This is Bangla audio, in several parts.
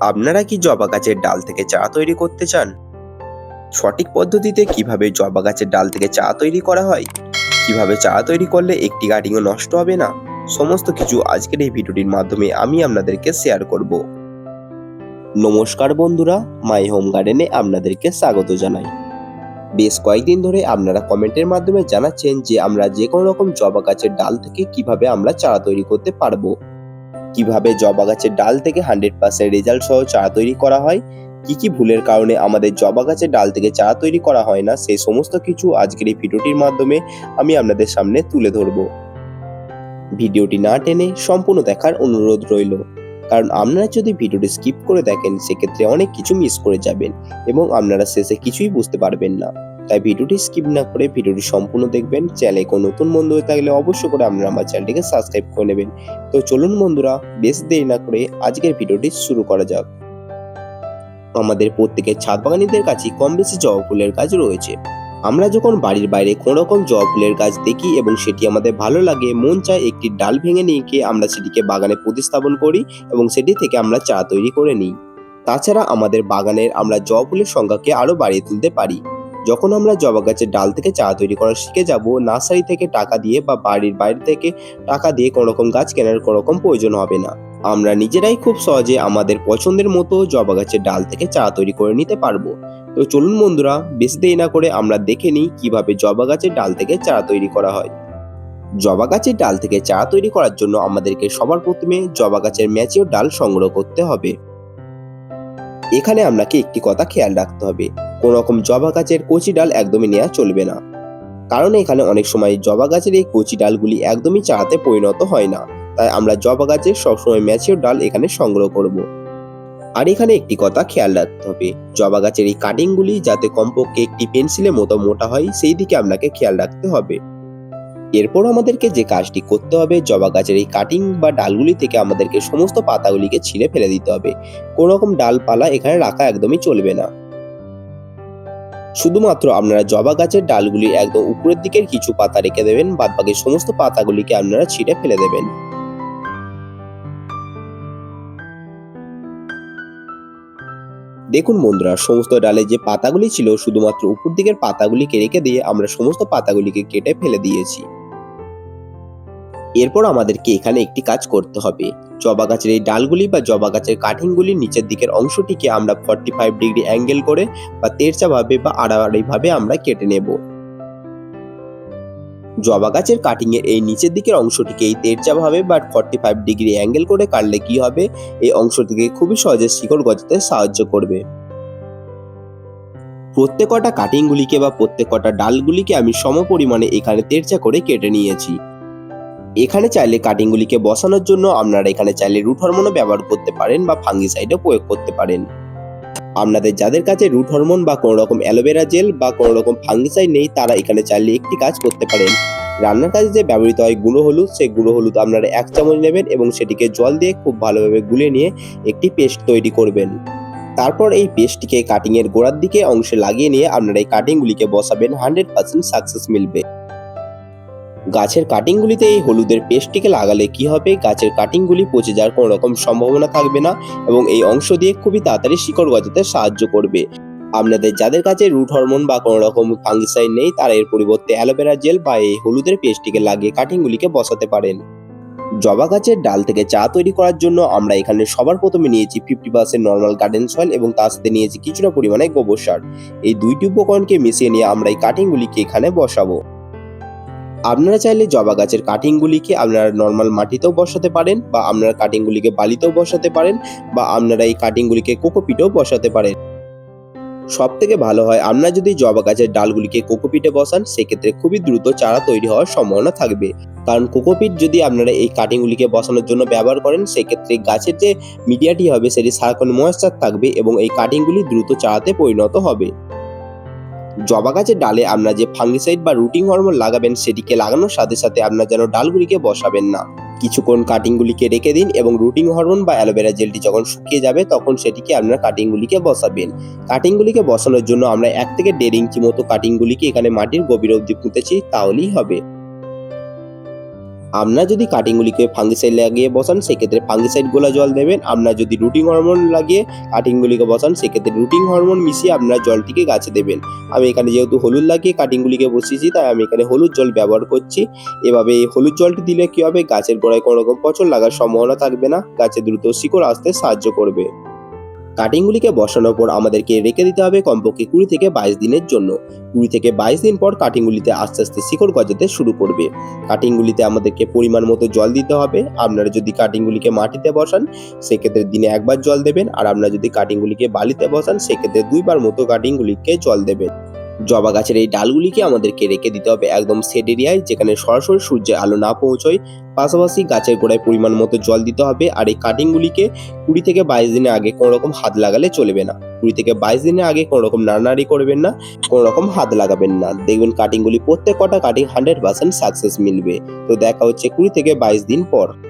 আপনারা কি জবা গাছের ডাল থেকে চা তৈরি করতে চান? সঠিক পদ্ধতিতে কীভাবে জবা গাছের ডাল থেকে চা তৈরি করা হয়? কীভাবে চা তৈরি করলে একটি কাটিংও নষ্ট হবে না? সমস্ত কিছু আজকের এই ভিডিওটির মাধ্যমে আমি আপনাদেরকে শেয়ার করব। নমস্কার বন্ধুরা, মাই হোম গার্ডেনে আপনাদেরকে স্বাগত জানাই। বেশ কয়েকদিন ধরে আপনারা কমেন্টের মাধ্যমে জানাচ্ছেন যে আমরা যে কোনো রকম জবা গাছের ডাল থেকে কীভাবে আমরা চারা তৈরি করতে পারব। কীভাবে জবা গাছের ডাল থেকে হান্ড্রেড পার্সেন্ট রেজাল্ট সহ চারা তৈরি করা হয়? কি কি ভুলের কারণে আমাদের জবা গাছের ডাল থেকে চারা তৈরি করা হয় না? সেই সমস্ত কিছু আজকের এই ভিডিওটির মাধ্যমে আমি আপনাদের সামনে তুলে ধরব। ভিডিওটি না টেনে সম্পূর্ণ দেখার অনুরোধ রইল। কারণ আপনারা যদি ভিডিওটি স্কিপ করে দেখেন, সেক্ষেত্রে অনেক কিছু মিস করে যাবেন এবং আপনারা শেষে কিছুই বুঝতে পারবেন না। তাই ভিডিওটি স্কিপ না করে ভিডিওটি সম্পূর্ণ দেখবেন। চ্যানেলে কোনো নতুন বন্ধু হয়ে থাকলে অবশ্যই করে আপনারা আমার চ্যানেলটিকে সাবস্ক্রাইব করে নেবেন। তো চলুন বন্ধুরা, বেশ দেরি না করে আজকের ভিডিওটি শুরু করা যাক। আমাদের প্রত্যেকের ছাদ বাগানিদের কাছে কম বেশি জবা ফুলের গাছ রয়েছে। আমরা যখন বাড়ির বাইরে কোনো রকম জবা ফুলের গাছ দেখি এবং সেটি আমাদের ভালো লাগে, মন চায় একটি ডাল ভেঙে নিয়ে গিয়ে আমরা সেটিকে বাগানে প্রতিস্থাপন করি এবং সেটি থেকে আমরা চা তৈরি করে নিই। তাছাড়া আমাদের বাগানের আমরা জবা ফুলের সংখ্যাকে আরও বাড়িয়ে তুলতে পারি। যখন আমরা জবা গাছের ডাল থেকে চা তৈরি করা শিখে যাব, নার্সারি থেকে টাকা দিয়ে বা বাড়ির বাইরে থেকে টাকা দিয়ে কোনো রকম গাছ কেনার কোনো রকম প্রয়োজন হবে না। আমরা নিজেরাই খুব সহজে আমাদের পছন্দের মতো জবা গাছের ডাল থেকে চা তৈরি করে নিতে পারব। তো চলুন বন্ধুরা, বেশি দেরি না করে আমরা দেখে নিই কীভাবে জবা গাছের ডাল থেকে চা তৈরি করা হয়। জবা গাছের ডাল থেকে চা তৈরি করার জন্য আমাদেরকে সবার প্রথমে জবা গাছের ম্যাচিওর ডাল সংগ্রহ করতে হবে। এখানে আপনাকে একটি কথা খেয়াল রাখতে হবে। কোন রকম জবা গাছের কচি ডাল একদমই নেওয়া চলবে না। কারণ এখানে অনেক সময় জবা গাছের এই কচি ডালগুলি একদমই চারাতে পরিণত হয় না। তাই আমরা জবা গাছের সবসময় ম্যাচিওর ডাল এখানে সংগ্রহ করব। আর এখানে একটি কথা খেয়াল রাখতে হবে। জবা গাছের এই কাটিংগুলি যাতে কমপক্ষে একটি পেন্সিলের মতো মোটা হয়, সেই দিকে আপনাকে খেয়াল রাখতে হবে। এরপর আমাদেরকে যে কাজটি করতে হবে, জবা গাছের এই কাটিং বা ডালগুলি থেকে আমাদেরকে সমস্ত পাতাগুলিকে ছিঁড়ে ফেলে দিতে হবে। কোনো রকম ডালপালা এখানে রাখা একদমই চলবে না। শুধুমাত্র আপনারা জবা গাছের ডালগুলি একদম উপরের দিকের কিছু পাতা রেখে দেবেন বাদ বাকি সমস্ত পাতাগুলিকে আপনারা ছিঁড়ে ফেলে দেবেন। দেখুন বন্ধুরা, সমস্ত ডালে যে পাতাগুলি ছিল, শুধুমাত্র উপর দিকের পাতাগুলিকে রেখে দিয়ে আমরা সমস্ত পাতাগুলিকে কেটে ফেলে দিয়েছি। এরপর আমাদেরকে এখানে একটি কাজ করতে হবে। জবা গাছের এই ডালগুলি বা জবা গাছের কাঠিংগুলির নিচের দিকের অংশটিকে আমরা ফর্টি ফাইভ ডিগ্রি অ্যাঙ্গেল করে বা তেরচা ভাবে বা আড়াআড়ি ভাবে আমরা কেটে নেব। জবা গাছের কাটিং এর এই নিচের দিকের অংশটিকে এই তেরচা ভাবে বা ফর্টি ফাইভ ডিগ্রি অ্যাঙ্গেল করে কাটলে কি হবে? এই অংশটিকে খুবই সহজে শিকড় গজাতে সাহায্য করবে। প্রত্যেক কটা কাটিংগুলিকে বা প্রত্যেক কটা ডালগুলিকে আমি সম পরিমাণে এখানে তেরচা করে কেটে নিয়েছি। এখানে চাইলে কাটিংগুলিকে বসানোর জন্য আপনারা এখানে চাইলে রুট হরমোনও ব্যবহার করতে পারেন বা ফাঙ্গিসাইডও প্রয়োগ করতে পারেন। আপনাদের যাদের কাছে রুট হরমোন বা কোনো রকম অ্যালোভেরা জেল বা কোনো রকম ফাঙ্গিসাইড নেই, তারা এখানে চাইলে একটি কাজ করতে পারেন। রান্নার কাজে যে ব্যবহৃত হয় গুঁড়ো হলুদ, সেই গুঁড়ো হলুদ আপনারা এক চামচ নেবেন এবং সেটিকে জল দিয়ে খুব ভালোভাবে গুলে নিয়ে একটি পেস্ট তৈরি করবেন। তারপর এই পেস্টটিকে কাটিংয়ের গোড়ার দিকে অংশে লাগিয়ে নিয়ে আপনারা এই কাটিংগুলিকে বসাবেন হান্ড্রেড পার্সেন্ট সাকসেস মিলবে। গাছের কাটিংগুলিতে এই হলুদের পেস্টটিকে লাগালে কি হবে? গাছের কাটিংগুলি পচে যাওয়ার কোনো রকম সম্ভাবনা থাকবে না এবং এই অংশ দিয়ে খুবই তাড়াতাড়ি শিকড় গজাতে সাহায্য করবে। আপনাদের যাদের কাছে রুট হরমোন বা কোনো রকম ফাঙ্গিসাইড নেই, তারা এর পরিবর্তে অ্যালোভেরা জেল বা এই হলুদের পেস্টটিকে লাগিয়ে কাটিংগুলিকে বসাতে পারেন। জবা গাছের ডাল থেকে চা তৈরি করার জন্য আমরা এখানে সবার প্রথমে নিয়েছি fifty percent normal garden soil এবং তার সাথে নিয়েছি কিছুটা পরিমাণে গোবর সার। এই দুইটি উপকরণকে মিশিয়ে নিয়ে আমরা এই কাটিংগুলিকে এখানে বসাবো। আপনারা চাইলে জবা গাছের কাটিংগুলিকে আপনারা নর্মাল মাটিতেও বসাতে পারেন বা আপনারা কাটিংগুলিকে বালিতেও বসাতে পারেন বা আপনারা এই কাটিংগুলিকে কোকোপিটেও বসাতে পারেন। সব থেকে ভালো হয়, আপনারা যদি জবা গাছের ডালগুলিকে কোকোপিটে বসান, সেক্ষেত্রে খুবই দ্রুত চারা তৈরি হওয়ার সম্ভাবনা থাকবে। কারণ কোকোপিট যদি আপনারা এই কাটিংগুলিকে বসানোর জন্য ব্যবহার করেন, সেক্ষেত্রে গাছের যে মিডিয়াটি হবে, সেটি সারাক্ষণ ময়েশ্চার থাকবে এবং এই কাটিংগুলি দ্রুত চারাতে পরিণত হবে। জবা গাছের ডালে আপনার যে ফাঙ্গিসাইড বা রুটিং হরমোন লাগাবেন, সেটিকে লাগানোর সাথে সাথে আপনার যেন ডালগুলিকে বসাবেন না। কিছুক্ষণ কাটিংগুলিকে রেখে দিন এবং রুটিং হরমোন বা অ্যালোভেরা জেলটি যখন শুকিয়ে যাবে, তখন সেটিকে আপনার কাটিংগুলিকে বসাবেন। কাটিংগুলিকে বসানোর জন্য আমরা এক থেকে দেড় ইঞ্চি মতো কাটিংগুলিকে এখানে মাটির গভীর অবধি পুঁতেছি, তাহলেই হবে। আপনারা যদি কাটিংগুলিকে ফাঙ্গিসাইড লাগিয়ে বসান, সেক্ষেত্রে ফাঙ্গিসাইড গোলা জল দেবেন। আপনার যদি রুটিং হরমোন লাগিয়ে কাটিংগুলিকে বসান, সেক্ষেত্রে রুটিং হরমোন মিশিয়ে আপনার জলটিকে গাছে দেবেন। আমি এখানে যেহেতু হলুদ লাগিয়ে কাটিংগুলিকে বসিয়েছি, তাই আমি এখানে হলুদ জল ব্যবহার করছি। এভাবে এই হলুদ জলটি দিলে কী হবে? গাছের গোড়ায় কোনো রকম পচন লাগার সম্ভাবনা থাকবে না। গাছে দ্রুত শিকড় আসতে সাহায্য করবে। কাটিংগুলিকে বসানোর পর আমাদেরকে রেখে দিতে হবে কমপক্ষে কুড়ি থেকে বাইশ দিনের জন্য। কুড়ি থেকে বাইশ দিন পর কাটিংগুলিতে আস্তে আস্তে শিকড় গজাতে শুরু করবে। কাটিংগুলিতে আমাদেরকে পরিমাণ মতো জল দিতে হবে। আপনারা যদি কাটিংগুলিকে মাটিতে বসান, সেক্ষেত্রে দিনে একবার জল দেবেন। আর আপনারা যদি কাটিংগুলিকে বালিতে বসান, সেক্ষেত্রে দুইবার মতো কাটিংগুলিকে জল দেবেন। জবা গাছের এই ডালগুলিকে আমাদেরকে রেখে দিতে হবে একদম সেড এরিয়ায় যেখানে সরাসরি সূর্যের আলো না পৌঁছয়। পাশাপাশি গাছের গোড়ায় পরিমাণ মতো জল দিতে হবে আর এই কাটিংগুলিকে কুড়ি থেকে বাইশ দিনের আগে কোনো রকম হাত লাগালে চলবে না। কুড়ি থেকে বাইশ দিনের আগে কোনো রকম নাড়ানাড়ি করবেন না কোনো রকম হাত লাগাবেন না। দেখবেন কাটিংগুলি প্রত্যেক কটা কাটিং হান্ড্রেড পার্সেন্ট সাকসেস মিলবে। তো দেখা হচ্ছে কুড়ি থেকে বাইশ দিন পর।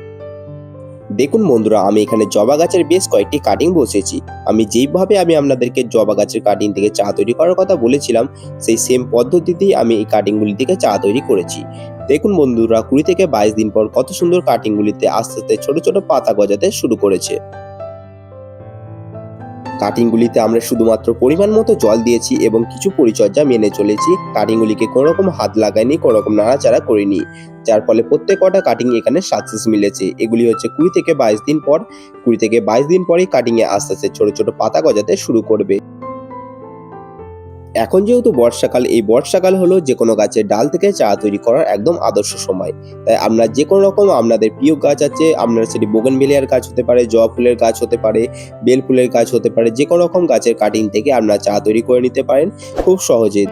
দেখুন বন্ধুরা, আমি এখানে জবা গাছের বেশ কয়েকটি কাটিং বসেছি। আমি যেইভাবে আমি আপনাদেরকে জবা গাছের কাটিং থেকে চা তৈরি করার কথা বলেছিলাম, সেই সেম পদ্ধতিতেই আমি এই কাটিংগুলি থেকে চা তৈরি করেছি। দেখুন বন্ধুরা, কুড়ি থেকে বাইশ দিন পর কত সুন্দর কাটিংগুলিতে আস্তে আস্তে ছোট ছোট পাতা গজাতে শুরু করেছে। কাটিংগুলিতে আমরা শুধুমাত্র পরিমাণ মতো জল দিয়েছি এবং কিছু পরিচর্যা মেনে চলেছি। কাটিংগুলিকে কোনোরকম হাত লাগাইনি, কোনোরকম নাড়াচাড়া করিনি। যার ফলে প্রত্যেক কটা কাটিং এখানে সাকসেস মিলেছে। এগুলি হচ্ছে কুড়ি থেকে বাইশ দিন পর, কুড়ি থেকে বাইশ দিন পরই কাটিংয়ে আস্তে আস্তে ছোটো ছোটো পাতা গজাতে শুরু করবে। এখন যেহেতু বর্ষাকাল, এই বর্ষাকাল হলো যে কোনো গাছের ডাল থেকে চা তৈরি করার একদম আদর্শ সময়। তাই আমরা যে কোনো রকম আপনাদের প্রিয় গাছ আছে আপনার সেটি বোগেনভেলিয়ার গাছ হতে পারে, জবা ফুলের গাছ হতে পারে, বেল ফুলের গাছ হতে পারে, যে কোনো রকম গাছের কাটিং থেকে আপনারা চা তৈরি করে নিতে পারেন খুব সহজে।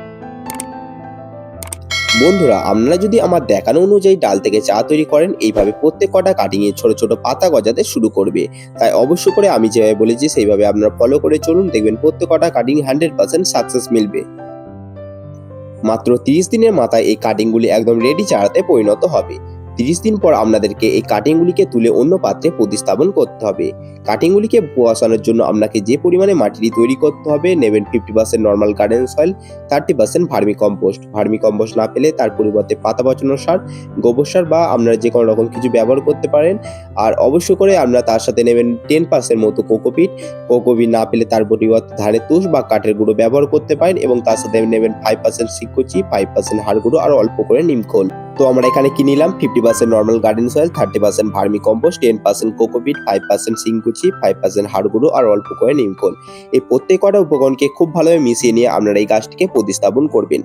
বন্ধুরা, আপনারা যদি আমার দেখানো অনুযায়ী ডাল থেকে চা তৈরি করেন, এইভাবে প্রত্যেক কটা কাটিং এ ছোট ছোট পাতা গজাতে শুরু করবে। তাই অবশ্য করে আমি যেভাবে বলেছি, সেইভাবে আপনারা ফলো করে চলুন, দেখবেন প্রত্যেক কটা কাটিং হান্ড্রেড পার্সেন্ট সাকসেস মিলবে। মাত্র তিরিশ দিনের মাথায় এই কাটিংগুলি একদম রেডি চারাতে পরিণত হবে। তিরিশ দিন পর আপনাদেরকে এই কাটিংগুলিকে তুলে অন্য পাত্রে প্রতিস্থাপন করতে হবে। কাটিংগুলিকে বসানোর জন্য আপনাকে যে পরিমাণে মাটিটি তৈরি করতে হবে, নেবেন fifty percent normal garden soil thirty percent vermicompost vermicompost না পেলে তার পরিবর্তে পাতা পচানোর সার, গোবর সার বা আপনারা যে কোনো রকম কিছু ব্যবহার করতে পারেন। আর অবশ্য করে আপনারা তার সাথে নেবেন টেন পার্সেন্ট মতো কোকোপিট। কোকোপিট না পেলে তার পরিবর্তে ধানের তুষ বা কাঠের গুঁড়ো ব্যবহার করতে পারেন এবং তার সাথে নেবেন ফাইভ পার্সেন্ট সিকুচি ফাইভ পার্সেন্ট হাড় গুঁড়ো, আর অল্প করে নিমখোল। তো আমরা এখানে কি নিলাম? Fifty percent normal garden soil thirty percent vermicompost ten percent cocopeat five percent সিংকুচি five percent হাড়গুড়ো আর অল্প করে নিমকোল এই প্রত্যেক কটা উপকরণকে খুব ভালোভাবে মিশিয়ে নিয়ে আপনারা এই গাছটিকে প্রতিস্থাপন করবেন।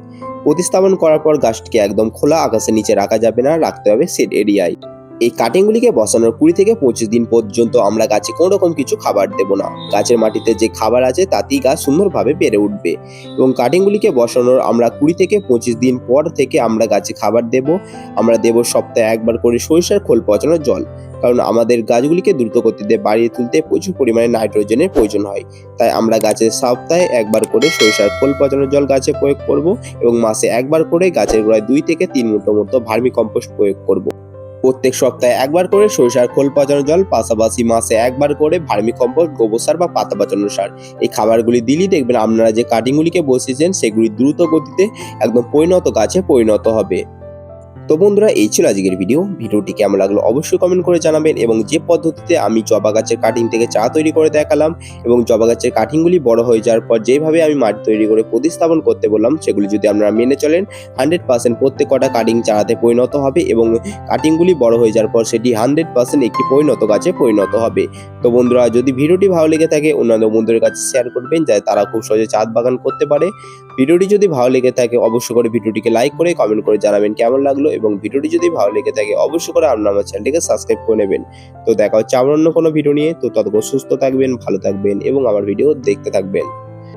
প্রতিস্থাপন করার পর গাছটিকে একদম খোলা আকাশের নিচে রাখা যাবে না, রাখতে হবে সেট এরিয়ায় এই কাটিংগুলিকে বসানোর কুড়ি থেকে পঁচিশ দিন পর্যন্ত আমরা গাছে কোনো রকম কিছু খাবার দেব না। গাছের মাটিতে যে খাবার আছে, তাতেই গাছ সুন্দরভাবে বেড়ে উঠবে। এবং কাটিংগুলিকে বসানোর আমরা কুড়ি থেকে পঁচিশ দিন পর থেকে আমরা গাছে খাবার দেব। আমরা দেব সপ্তাহে একবার করে সরিষার খোল পচানোর জল। কারণ আমাদের গাছগুলিকে দ্রুত গতিতে বাড়িয়ে তুলতে প্রচুর পরিমাণে নাইট্রোজেনের প্রয়োজন হয়। তাই আমরা গাছের সপ্তাহে একবার করে সরিষার খোল পচানোর জল গাছে প্রয়োগ করব এবং মাসে একবার করে গাছের গোড়ায় দুই থেকে তিন মুঠো মতো ভার্মি কম্পোস্ট প্রয়োগ করব। প্রত্যেক সপ্তাহে একবার করে সরিষার খোল পচানো জল, পাশাপাশি মাসে একবার করে ভার্মি কম্পোস্ট, গোবর সার বা পাতা পচানো সার। এই খাবারগুলি দিলেই দেখবেন আপনারা যে কাটিংগুলিকে বসিয়েছেন, সেগুলি দ্রুত গতিতে একদম পরিণত গাছে পরিণত হবে। তো বন্ধুরা, এই ছিল আজকের ভিডিও ভিডিওটি কেমন লাগল অবশ্যই কমেন্ট করে জানাবেন এবং যে পদ্ধতিতে আমি জবা গাছের কাটিং থেকে চা তৈরি করে দেখালাম এবং জবা গাছের কাটিংগুলি বড় হয়ে যাওয়ার পর যেভাবে আমি মাটি তৈরি করে প্রতিস্থাপন করতে বললাম, সেগুলি যদি আপনারা মেনে চলেন হান্ড্রেড পার্সেন্ট প্রত্যেক কটা কাটিং চারাতে পরিণত হবে এবং কাটিংগুলি বড় হয়ে যাওয়ার পর সেটি হান্ড্রেড পার্সেন্ট একটি পরিণত গাছে পরিণত হবে। তো বন্ধুরা, যদি ভিডিওটি ভালো লেগে থাকে, অন্যান্য বন্ধুদের কাছে শেয়ার করবেন যাতে তারা খুব সহজে চাঁদ বাগান করতে পারে। ভিডিওটি যদি ভালো লেগে থাকে, অবশ্যই করে ভিডিওটিকে লাইক করে কমেন্ট করে জানাবেন কেমন লাগল এবং ভিডিওটি যদি ভালো লেগে থাকে, অবশ্যই করে আপনার আমার চ্যানেলটিকে সাবস্ক্রাইব করে নেবেন। তো দেখা হচ্ছে আবার অন্য কোনো ভিডিও নিয়ে। তো ততক্ষণ সুস্থ থাকবেন, ভালো থাকবেন এবং আমার ভিডিও দেখতে থাকবেন।